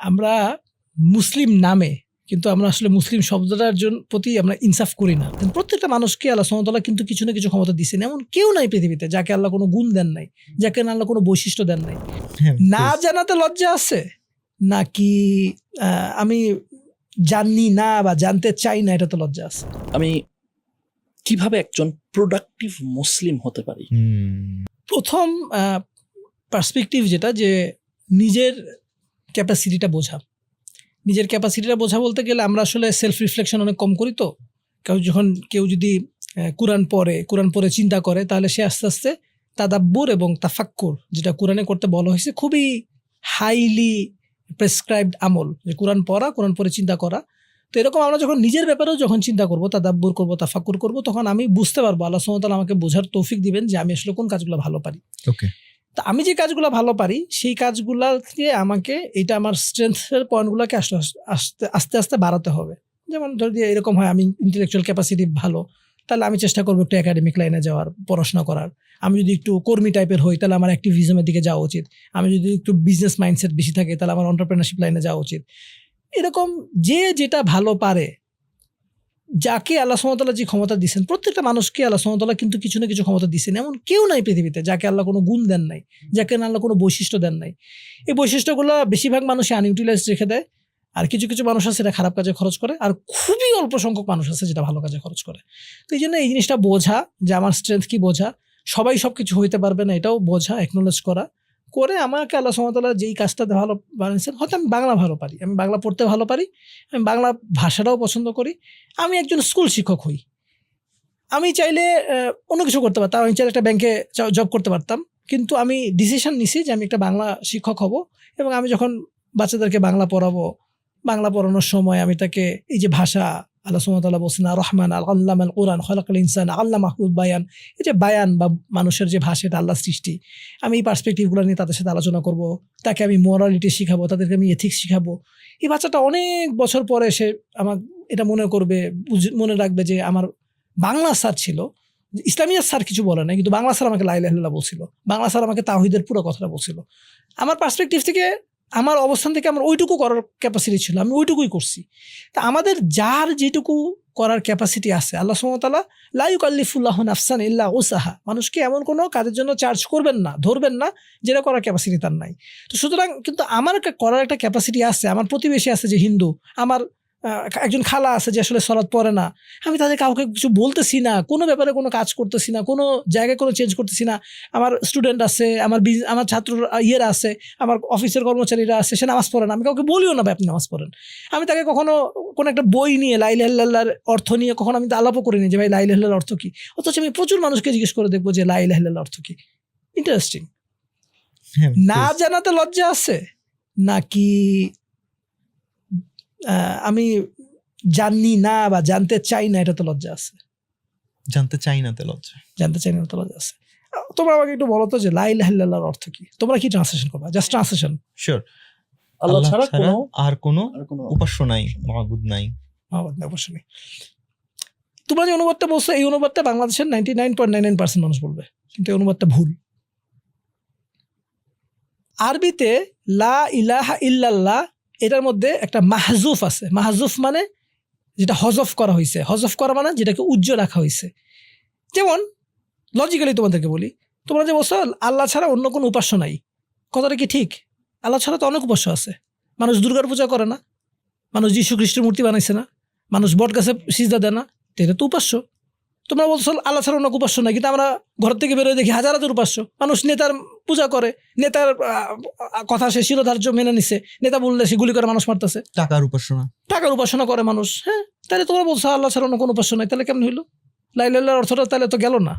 আমরা মুসলিম নামে কিন্তু আমরা আসলে মুসলিম শব্দটার জন্য প্রতি আমরা ইনসাফ করি না। কিন্তু প্রত্যেকটা মানুষকে আল্লাহ সুমতলা কিন্তু কিছু না কিছু ক্ষমতা দিচ্ছেন এমন কেউ নাই পৃথিবীতে যাকে আল্লাহ কোনো গুণ দেন নাই যাকে আল্লাহ কোনো বৈশিষ্ট্য দেন নাই। হ্যাঁ, না জানাতে লজ্জা আছে নাকি আমি জানি না বা জানতে চাই না এটা তো লজ্জা আছে। আমি কীভাবে একজন প্রোডাক্টিভ মুসলিম হতে পারি? প্রথম পার্সপেক্টিভ যেটা যে নিজের ক্যাপাসিটিটা বোঝা। নিজের ক্যাপাসিটিটা বোঝা বলতে গেলে আমরা আসলে সেলফ রিফ্লেকশন অনেক কম করি তো। কেউ যখন, কেউ যদি কোরআন পড়ে কোরআন পড়ে চিন্তা করে, তাহলে সে আস্তে আস্তে তাদাব্বুর এবং তাফাক্কুর, যেটা কোরআনে করতে বলা হয়েছে, খুবই হাইলি প্রেসক্রাইবড আমল। যে কোরআন পড়া কোরআন পড়ে চিন্তা করা। তো এরকম আমরা যখন নিজের ব্যাপারেও যখন চিন্তা করব, তাদাব্বুর করব, তাফাক্কুর করব, তখন আমি বুঝতে পারব, আল্লাহ সুমতাল আমাকে বোঝার তৌফিক দিবেন যে আমি আসলে কোন কাজগুলো ভালো পারি। ওকে তা আমি যে কাজগুলো ভালো পারি, সেই কাজগুলোকে আমাকে এটা আমার স্ট্রেংথের পয়েন্টগুলোকে আসলে আস্তে আস্তে আস্তে বাড়াতে হবে। যেমন যদি এরকম হয়, আমি ইন্টেলেকচুয়াল ক্যাপাসিটি ভালো, তাহলে আমি চেষ্টা করব একটু একাডেমিক লাইনে যাওয়ার, পড়াশোনা করার। আমি যদি একটু কর্মী টাইপের হই, তাহলে আমার অ্যাক্টিভিজমের দিকে যাওয়া উচিত। আমি যদি একটু বিজনেস মাইন্ডসেট বেশি থাকে, তাহলে আমার অন্টারপ্রেনারশিপ লাইনে যাওয়া উচিত। এরকম যে যেটা ভালো পারে যাকে আল্লাহ সুমতলা যে ক্ষমতা দিচ্ছেন প্রত্যেকটা মানুষকে আল্লাহ সুমতলা কিন্তু কিছু না কিছু ক্ষমতা দিচ্ছেন এমন কেউ নাই পৃথিবীতে যাকে আল্লাহ কোনো গুণ দেন নাই, যাকে আল্লাহ কোনো বৈশিষ্ট্য দেন নাই। এই বৈশিষ্ট্যগুলো বেশিরভাগ মানুষই আনইউটিলাইজ রেখে দেয়, আর কিছু কিছু মানুষ আছে সেটা খারাপ কাজে খরচ করে, আর খুবই অল্প সংখ্যক মানুষ আছে যেটা ভালো কাজে খরচ করে। তো এই জন্য এই জিনিসটা বোঝা, যে আমার স্ট্রেংথ কি বোঝা, সবাই সব কিছু হইতে পারবে না, এটাও বোঝা একনোলেজ করা। করে আমাকে আল্লাহ সুমতলা যেই কাজটাতে ভালো বানিয়েছেন, হয়তো আমি বাংলা ভালো পারি, আমি বাংলা পড়তে ভালো পারি, আমি বাংলা ভাষাটাও পছন্দ করি, আমি একজন স্কুল শিক্ষক হই। আমি চাইলে অন্য কিছু করতে পারতাম, আমি চাইলে একটা ব্যাংকে জব করতে পারতাম, কিন্তু আমি ডিসিশন নিছি যে আমি একটা বাংলা শিক্ষক হব এবং আমি যখন বাচ্চাদেরকে বাংলা পড়াবো, বাংলা পড়ানোর সময় আমি তাকে এই যে ভাষা আল্লাহ সুমতাল্লাহ বলছেন, আর রহমান আল আল্লাহ আল কোরআন, খলাকাল ইনসান আল্লাহ মাহবুব বায়ান। এই যে বায়ান বা মানুষের যে ভাষা, এটা আল্লাহ সৃষ্টি। আমি এই পার্সপেক্টিভগুলো নিয়ে তাদের সাথে আলোচনা করব। তাকে আমি মোরালিটি শিখাবো, তাদেরকে আমি এথিক্স শিখাবো। এই বাচ্চাটা অনেক বছর পরে সে আমার এটা মনে করবে মনে রাখবে যে আমার বাংলা স্যার ছিল। ইসলামিয়া স্যার কিছু বলে না কিন্তু বাংলা স্যার আমাকে লাইলাহুল্লাহ বলছিল। বাংলা স্যার আমাকে তাহিদের পুরো কথাটা বলছিল। আমার পার্সপেক্টিভ থেকে আমার অবস্থান থেকে আমার ওইটুকু করার ক্যাপাসিটি ছিল, আমি ওইটুকুই করছি। তা আমাদের যার যেটুকু করার ক্যাপাসিটি আছে, আল্লাহ সুমতালা লাইক আল্লিফুল্লাহ আফসান ইল্লা ওসাহা মানুষকে এমন কোনো কাজের জন্য চার্জ করবেন না, ধরবেন না, যেটা করার ক্যাপাসিটি তার নাই। তো সুতরাং কিন্তু আমার করার একটা ক্যাপাসিটি আছে, আমার প্রতিবেশী আছে যে হিন্দু, আমার একজন খালা আছে যে আসলে সলাৎ পড়ে না। আমি তাদের কাউকে কিছু বলতেছি না কোনো ব্যাপারে কোনো কাজ করতেছি না কোনো জায়গায় কোনো চেঞ্জ করতেছি না। আমার স্টুডেন্ট আছে আমার আমার ছাত্র ইয়েরা আছে আমার অফিসের কর্মচারীরা আছে সে নামাজ পড়ে না। আমি কাউকে বলিও না ভাই আপনি নামাজ পড়েন। আমি তাকে কখনো কোনো একটা বই নিয়ে লাইলাহাল্লার অর্থ নিয়ে কখনো আমি আলাপও করিনি যে ভাই লাইলাহাল্লার অর্থ কী? অথচ আমি প্রচুর মানুষকে জিজ্ঞেস করে দেখব যে লাইলাহাল্লার অর্থ কী। ইন্টারেস্টিং হ্যাঁ, না জানাতে লজ্জা আছে? নাকি আমি জানি না বা জানতে চাই না এটা তো লজ্জা আছে। জানতে চাই না তে লজ্জা। জানতে চাই না তো লজ্জা আছে। তোমরা আমাকে একটু বলো তো যে লাইলাহাল্লাহর অর্থ কি? তোমরা কি ট্রান্সলেশন করবা? জাস্ট ট্রান্সলেশন শিওর আল্লাহ ছাড়া কোনো আর কোনো আর কোনো উপাস্য নাই মাহবুদ নাই। অবশ্যই তোমরা যে অনুবাদটা বলছো এই অনুবাদটা বাংলাদেশের ninety nine point nine nine percent মানুষ বলবে। কিন্তু এই অনুবাদটা ভুল। আরবিতে লা ইলাহা ইল্লাল্লাহ এটার মধ্যে একটা মাহজুফ আছে। মাহজুফ মানে যেটা হজফ করা হয়েছে হজফ করা মানে যেটাকে উজ্জ্বল রাখা হয়েছে যেমন লজিক্যালি তোমাদেরকে বলি, তোমরা যে বলছো, আল্লাহ ছাড়া অন্য কোনো উপাস্য নাই। কথাটা কি ঠিক? আল্লাহ ছাড়া তো অনেক উপাস্য আছে। মানুষ দুর্গার পূজা করে না। মানুষ যীশু খ্রিস্টের মূর্তি বানাইছে না। মানুষ বট গাছে সিজদা দেয় না। এটা তো উপাস্য। তোমরা বলছো, আল্লাহ ছাড়া অন্য উপাস্য নাই। কিন্তু আমরা ঘর থেকে বেরোয় দেখি হাজার হাজার উপাস্য। মানুষ নেতার পূজা করে। নেতার কথা সে শিরোধার্য মেনে নিছে। নেতা বললে সে গুলি করে মানুষ মারতেছে। টাকার উপাসনা। টাকার উপাসনা করে মানুষ হ্যাঁ? তাহলে তোমরা বলছো আল্লাহ ছাড়া অন্য কোনো উপাসনা নাই তাহলে কেমন হইল? লাইলাল্লাহর অর্থটা তাহলে তো গেল না।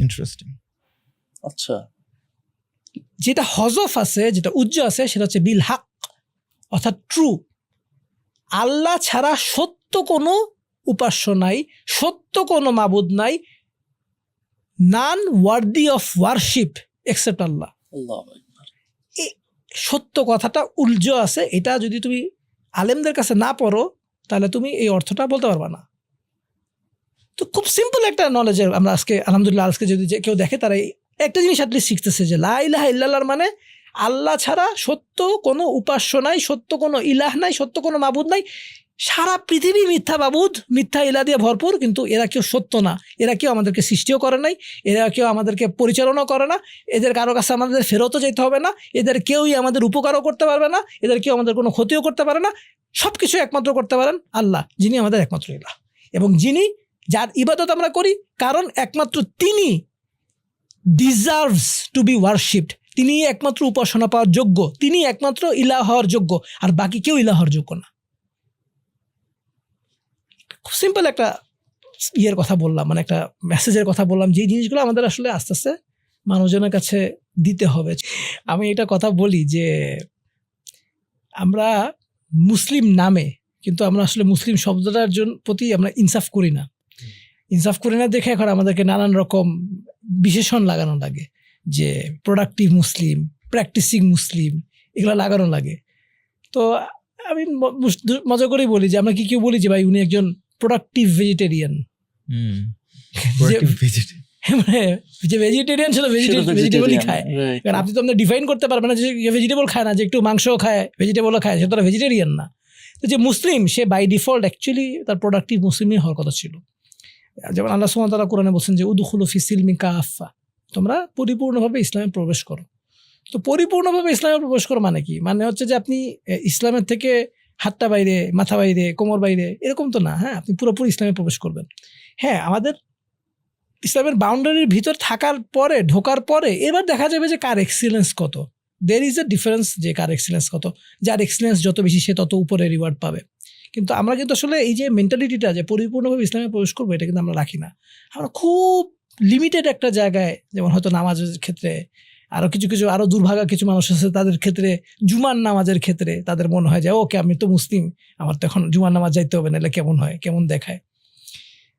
ইন্টারেস্টিং আচ্ছা। যেটা হজফ আছে যেটা উজ্জ আছে সেটা হচ্ছে বিল হাক অর্থাৎ ট্রু আল্লাহ ছাড়া সত্য কোনো উপাস্য নাই সত্য কোনো মাবুদ নাই none worthy of worship except Allah. সত্য কথাটা উল্জ আছে এটা যদি তুমি আলেমদের কাছে না পড়ো তাহলে তুমি এই অর্থটা বলতে পারবা না। তো খুব সিম্পল একটা নলেজের আমরা আজকে আলহামদুলিল্লাহ আজকে যদি যে কেউ দেখে তারা এই একটা জিনিস অ্যাটলিস্ট শিখতেছে যে লাইলাহা ইল্লাল্লাহর মানে আল্লাহ ছাড়া সত্য কোনো উপাস্য নাই সত্য কোনো ইলাহ নাই সত্য কোনো মাবুদ নাই। সারা পৃথিবী মিথ্যা বাবুদ, মিথ্যা এলা দিয়ে ভরপুর, কিন্তু এরা কেউ সত্য না। এরা কেউ আমাদেরকে সৃষ্টিও করে নাই, এরা কেউ আমাদেরকে পরিচালনা করে না, এদের কারও কাছে আমাদের ফেরতও যেতে হবে না, এদের কেউই আমাদের উপকারও করতে পারবে না, এদের কেউ আমাদের কোনো ক্ষতিও করতে পারে না সব কিছু একমাত্র করতে পারেন আল্লাহ, যিনি আমাদের একমাত্র ইলাহ এবং যিনি যার ইবাদত আমরা করি, কারণ একমাত্র তিনি ডিজার্ভস টু বি ওয়ার্শিপড তিনি একমাত্র উপাসনা পাওয়ার যোগ্য তিনি একমাত্র ইলা হওয়ার যোগ্য, আর বাকি কেউ ইলা হওয়ার যোগ্য না। খুব সিম্পল একটা ইয়ের কথা বললাম মানে একটা মেসেজের কথা বললাম, যে জিনিসগুলো আমাদের আসলে আস্তে আস্তে মানুষজনের কাছে দিতে হবে। আমি এটা কথা বলি যে, আমরা মুসলিম নামে, কিন্তু আমরা আসলে মুসলিম শব্দটার জন্য প্রতি আমরা ইনসাফ করি না। ইনসাফ করি না দেখে এখন আমাদেরকে নানান রকম বিশেষণ লাগানো লাগে, যে প্রোডাক্টিভ মুসলিম প্র্যাকটিসিং মুসলিম, এগুলো লাগানো লাগে। তো আমি মজা করেই বলি যে, আমরা কি কেউ বলি যে, ভাই, উনি একজন প্রোডাক্টিভ ভেজিটেরিয়ান মানে যে ভেজিটেরিয়ান সেটা সেটা ভেজিটেবলই খায়। কারণ আপনি তো আপনি ডিফাইন করতে পারবেন না যে ভেজিটেবল খায় না যে একটু মাংস খায় ভেজিটেবলও খায় সে ভেজিটেরিয়ান না। তো যে মুসলিম সে বাই ডিফল্ট অ্যাকচুয়ালি তার প্রোডাক্টিভ মুসলিমই হওয়ার কথা ছিল। যেমন আল্লাহ সুমন তারা কোরআনে বলছেন যে উদুখুল ফিসিলমি কাফা তোমরা পরিপূর্ণভাবে ইসলামে প্রবেশ করো। তো পরিপূর্ণভাবে ইসলামে প্রবেশ করো মানে কি? মানে হচ্ছে যে আপনি ইসলামের থেকে হাতটা বাইরে, মাথা বাইরে, কোমর বাইরে, এরকম তো না হ্যাঁ? আপনি পুরোপুরি ইসলামে প্রবেশ করবেন। হ্যাঁ আমাদের ইসলামের বাউন্ডারির ভিতর থাকার পরে, ঢোকার পরে, এবার দেখা যাবে যে কার এক্সিলেন্স কত। দের ইজ এ ডিফারেন্স যে কার এক্সিলেন্স কত। যার এক্সিলেন্স যত বেশি, সে তত উপরে রিওয়ার্ড পাবে। কিন্তু আমরা কিন্তু আসলে এই যে মেন্টালিটিটা যে পরিপূর্ণভাবে ইসলামে প্রবেশ করব, এটা কিন্তু আমরা রাখি না। আমরা খুব লিমিটেড একটা জায়গায়, যেমন হয়তো নামাজের ক্ষেত্রে আরও কিছু কিছু আরও দুর্ভাগা কিছু মানুষ আছে তাদের ক্ষেত্রে, জুমার নামাজের ক্ষেত্রে তাদের মনে হয় যে, ওকে, আমি তো মুসলিম, আমার তো এখন জুমার নামাজ যাইতে হবে, নাহলে কেমন হয়, কেমন দেখায়?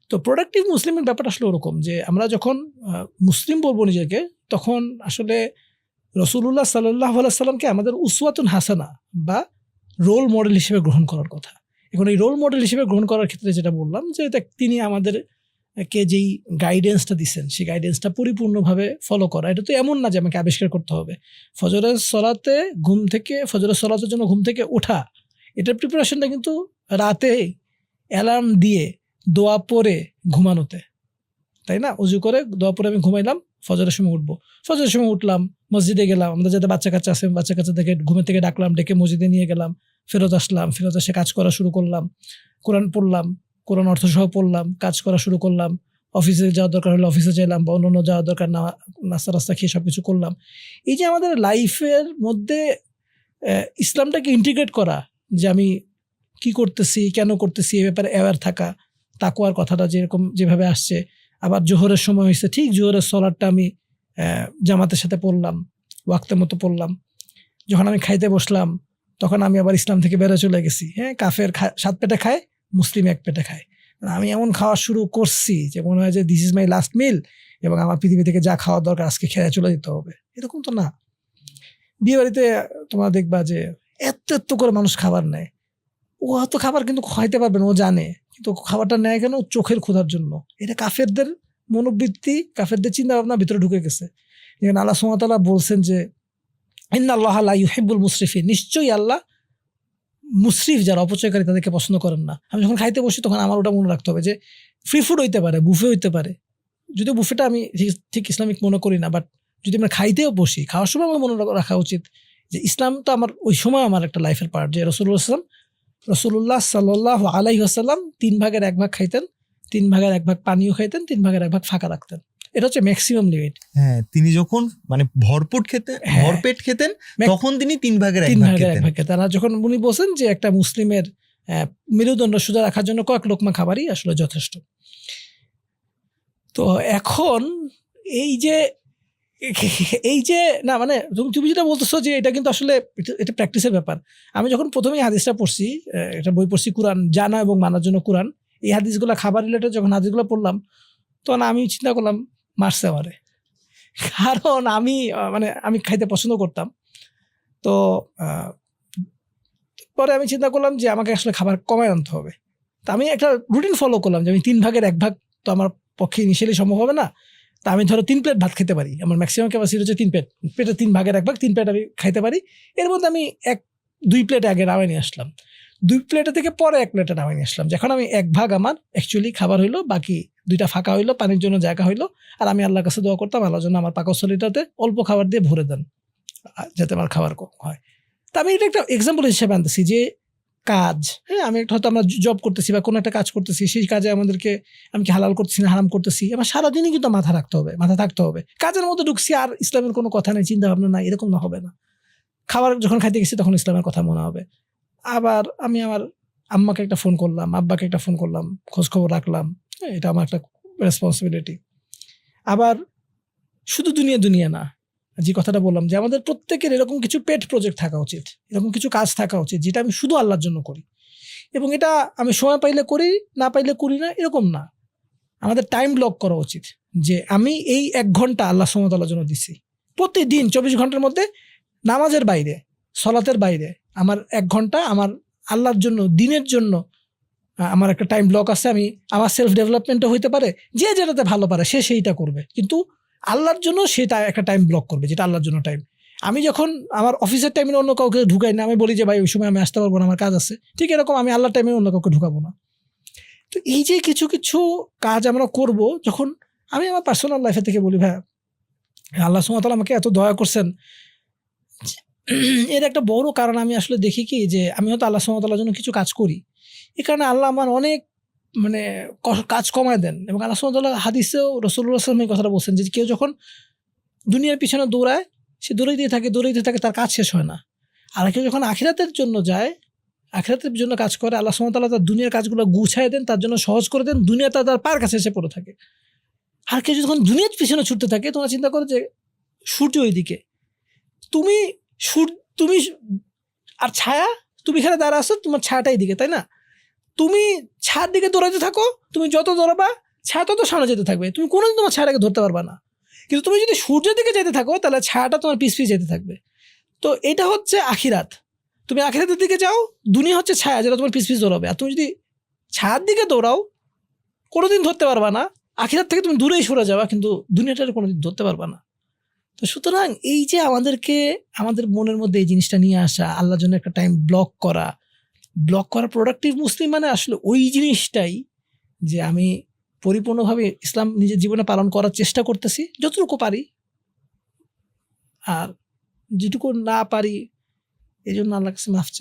তো প্রোডাক্টিভ মুসলিমের ব্যাপারটা আসলে ওরকম যে, আমরা যখন মুসলিম বলব নিজেকে, তখন আসলে রসুল্লাহ সাল্লাহ সাল্লামকে আমাদের উসওয়াতুন হাসানা বা রোল মডেল হিসেবে গ্রহণ করার কথা। এখন এই রোল মডেল হিসেবে গ্রহণ করার ক্ষেত্রে যেটা বললাম যে তিনি আমাদের কে যেই গাইডেন্সটা দিচ্ছেন সেই গাইডেন্সটা পরিপূর্ণভাবে ফলো করা। এটা তো এমন না যে আমাকে আবিষ্কার করতে হবে। ফজরের সলাতে ঘুম থেকে, ফজরের সলাতের জন্য ঘুম থেকে ওঠা, এটার প্রিপারেশনটা কিন্তু রাতে অ্যালার্ম দিয়ে দোয়া পরে ঘুমানোতে। তাই না? উজু করে দোয়া পরে আমি ঘুমাইলাম, ফজরের সময় উঠবো। ফজরের সময় উঠলাম, মসজিদে গেলাম আমাদের যাতে বাচ্চা কাচ্চা আছে, বাচ্চা কাচ্চা থেকে ঘুমে থেকে ডাকলাম, ডেকে মসজিদে নিয়ে গেলাম, ফেরত আসলাম, ফেরত এসে কাজ করা শুরু করলাম, কোরআন পড়লাম কোরআন অর্থসহ পড়লাম, কাজ করা শুরু করলাম অফিসে যাওয়ার দরকার হলে অফিসে চাইলাম বা অন্য যাওয়ার দরকার না, নাস্তা রাস্তা খেয়ে সব কিছু করলাম। এই যে আমাদের লাইফের মধ্যে ইসলামটাকে ইন্টিগ্রেট করা, যে আমি কি করতেছি, কেন করতেছি, এ ব্যাপারে অ্যাওয়ার থাকা তাকুয়ার কথাটা যেরকম যেভাবে আসছে, আবার জোহরের সময় হয়েছে, ঠিক জোহরের সলারটা আমি জামাতের সাথে পড়লাম, ওয়াক্তের মতো পড়লাম। যখন আমি খাইতে বসলাম, তখন আমি আবার ইসলাম থেকে বেরো চলে গেছি। হ্যাঁ কাফের খা- সাত পেটে খায় মুসলিম এক পেটে খায়। আমি এমন খাওয়া শুরু করছি যে মনে হয় যে this is my last meal এবং আমার পৃথিবী থেকে যা খাওয়া দরকার আজকে খেয়ে চলে যেতে হবে। এরকম তো না। বিয়ে বাড়িতে তোমরা দেখবা যে এত এত করে মানুষ খাবার নেয়। ও হয়তো খাবার কিন্তু খাইতে পারবে না, ও জানে। কিন্তু খাবারটা নেয় কেন? চোখের ক্ষুধার জন্য। এটা কাফেরদের মনোবৃত্তি, কাফেরদের চিন্তা ভাবনা ভিতরে ঢুকে গেছে। যেখানে আল্লাহ সুমতাল্লাহ বলছেন যে ইন্না আল্লাহ আল্লাহ ইউহিবুল মুসরিফি নিশ্চয়ই আল্লাহ মুসরিফ যারা, অপচয়কারী তাদেরকে পছন্দ করেন না। আমি যখন খাইতে বসি তখন আমার ওটা মনে রাখতে হবে যে ফ্রি ফুড হইতে পারে বুফে হইতে পারে। যদিও বুফেটা আমি ঠিক- ইসলামিক মনে করি না বাট যদি আমরা খাইতেও বসি, খাওয়ার সময় আমার মনে রাখা উচিত যে, ইসলাম তো আমার, ওই সময় আমার একটা লাইফের পার্ট যে রসুল্লাহ আসলাম রসুল্লাহ সাল্লাহ আলাই আসাল্লাম তিন ভাগের এক ভাগ খাইতেন, তিন ভাগের এক ভাগ পানিও খাইতেন, তিন ভাগের এক ভাগ ফাঁকা রাখতেন। এটা হচ্ছে ম্যাক্সিমাম লিমিট হ্যাঁ তিনি যখন মানে ভরপুট খেতেন হ্যাঁ। ভরপেট খেতেন তখন তিনি তিন ভাগের তিন ভাগ ভাগের এক ভাগ খেতেন। আর যখন উনি বলছেন যে একটা মুসলিমের মেরুদণ্ড সোজা রাখার জন্য কয়েক লোকমা খাবারই আসলে যথেষ্ট। তো এখন এই যে এই যে না মানে তুমি তুমি যেটা বলতেছো যে এটা কিন্তু আসলে এটা- এটা প্র্যাকটিসের ব্যাপার। আমি যখন প্রথমে এই হাদিসটা পড়ছি একটা বই পড়ছি কোরআন জানা এবং মানার জন্য কোরআন এই হাদিসগুলো খাবার রিলেটেড যখন হাদিসগুলো পড়লাম তখন আমি চিন্তা করলাম মারছে আমারে। কারণ আমি মানে আমি খাইতে পছন্দ করতাম। তো পরে আমি চিন্তা করলাম যে আমাকে আসলে খাবার কমায় আনতে হবে। তা আমি একটা রুটিন ফলো করলাম যে আমি তিন ভাগের এক ভাগ তো আমার পক্ষে ইনিশিয়ালি সম্ভব হবে না। তা আমি ধরো তিন প্লেট ভাত খেতে পারি। আমার ম্যাক্সিমাম ক্যাপাসিটি হচ্ছে তিন প্লেট প্লেটে তিন ভাগের এক ভাগ, তিন প্লেট আমি খাইতে পারি। এর মধ্যে আমি এক, দুই প্লেট আগে নামাই নিয়ে আসলাম। দুই প্লেটে থেকে পরে এক প্লেটে নামাই নিয়ে আসলাম। যখন আমি এক ভাগ আমার অ্যাকচুয়ালি খাবার হইল, বাকি দুইটা ফাঁকা হইল, পানির জন্য জায়গা হইল, আর আমি আল্লাহর কাছে দোয়া করতাম, আল্লাহর জন্য আমার পাকস্থলিটাতে অল্প খাবার দিয়ে ভরে দেন যাতে আমার খাবার কম হয়। তা আমি এটা একটা এক্সাম্পল হিসেবে আনতেছি যে কাজ হ্যাঁ আমি একটা হয়তো আমরা জব করতেছি বা কোনো একটা কাজ করতেছি, সেই কাজে আমাদেরকে, আমি কি হালাল করতেছি না হারাম করতেছি আমার সারাদিনই কিন্তু মাথা রাখতে হবে, মাথা থাকতে হবে। কাজের মধ্যে ঢুকছি, আর ইসলামের কোনো কথা নেই চিন্তা ভাবনা নাই, এরকম না হবে না। খাবার যখন খাইতে গেছি, তখন ইসলামের কথা মনে হবে। আবার আমি আমার আম্মাকে একটা ফোন করলাম আব্বাকে একটা ফোন করলাম খোঁজ খবর রাখলাম। হ্যাঁ, এটা আমার একটা রেসপন্সিবিলিটি আবার শুধু দুনিয়া দুনিয়া না যে কথাটা বললাম যে আমাদের প্রত্যেকের এরকম কিছু পেট প্রজেক্ট থাকা উচিত এরকম কিছু কাজ থাকা উচিত যেটা আমি শুধু আল্লাহর জন্য করি। এবং এটা আমি সময় পাইলে করি না পাইলে করি না এরকম না। আমাদের টাইম ব্লক করা উচিত যে আমি এই এক ঘণ্টা আল্লাহ সমতাল্লার জন্য দিছি। প্রতিদিন চব্বিশ ঘণ্টার মধ্যে নামাজের বাইরে সলাতের বাইরে আমার এক ঘণ্টা, আমার আল্লাহর জন্য, দিনের জন্য আমার একটা টাইম ব্লক আছে, আমি, আমার সেলফ ডেভেলপমেন্টও হইতে পারে, যে যেটাতে ভালো পারে, সে সেইটা করবে। কিন্তু আল্লাহর জন্য সেটা একটা টাইম ব্লক করবে, যেটা আল্লাহর জন্য টাইম আমি যখন আমার অফিসের টাইমে অন্য কাউকে ঢুকাই না, আমি বলি যে, ভাই, ওই সময় আমি আসতে পারব না, আমার কাজ আছে। ঠিক এরকম আমি আল্লাহর টাইমে অন্য কাউকে ঢুকাবো না। তো এই যে কিছু কিছু কাজ আমরা করব, যখন আমি আমার পার্সোনাল লাইফে থেকে বলি, ভাই, আল্লাহ সুমতাল আমাকে এত দয়া করছেন এর একটা বড় কারণ আমি আসলে দেখি কি, যে আমি হয়তো আল্লাহ সুমতাল্লার জন্য কিছু কাজ করি। এ কারণে আল্লাহ আমার অনেক মানে কাজ কমায় দেন এবং আল্লাহ সুমতাল্লাহ হাদিসেও রসুল্লাহ আসলাম কথাটা বলছেন যে কেউ যখন দুনিয়ার পিছনে দৌড়ায়, সে দৌড়াইতে থাকে দৌড়াইতে থাকে, তার কাজ শেষ হয় না। আর কেউ যখন আখিরাতের জন্য যায়, আখিরাতের জন্য কাজ করে, আল্লাহ সুমতাল্লাহ তার দুনিয়ার কাজগুলো গুছায় দেন, তার জন্য সহজ করে দেন, দুনিয়া তার তার পার কাছে এসে পড়ে থাকে। আর কেউ যখন দুনিয়ার পিছনে ছুটতে থাকে, তোমরা চিন্তা করো যে সূর্য ওইদিকে। তুমি সূর্য তুমি আর ছায়া, তুমি এখানে দাঁড়া আছো, তোমার ছায়াটা এইদিকে তাই না? তুমি ছায়ার দিকে দৌড়াতে থাকো, তুমি যত দৌড়াবা, ছায়া তত সামনে যেতে থাকবে। তুমি কোনোদিন তোমার ছায়াটাকে ধরতে পারবা না। কিন্তু তুমি যদি সূর্যের দিকে যেতে থাকো, তাহলে ছায়াটা তোমার পিছ পিছ যেতে থাকবে। তো এটা হচ্ছে আখিরাত। তুমি আখিরাতের দিকে যাও, দুনিয়া হচ্ছে ছায়া, যেটা তোমার পিছ পিছ দৌড়াবে। আর তুমি যদি ছায়ার দিকে দৌড়াও, কোনোদিন ধরতে পারবা না। আখিরাত থেকে তুমি দূরেই সরে যাবা, কিন্তু দুনিয়াটা কোনোদিন ধরতে পারবা না। তো সুতরাং এই যে আমাদেরকে, আমাদের মনের মধ্যে এই জিনিসটা নিয়ে আসা, আল্লাহর জন্য একটা টাইম ব্লক করা ব্লক করা প্রোডাক্টিভ মুসলিম মানে আসলে ওই জিনিসটাই যে আমি পরিপূর্ণভাবে ইসলাম নিজের জীবনে পালন করার চেষ্টা করতেছি, যতটুকু পারি। আর যেটুকু না পারি এই জন্য আল্লাহ কাছে মাফ চাই।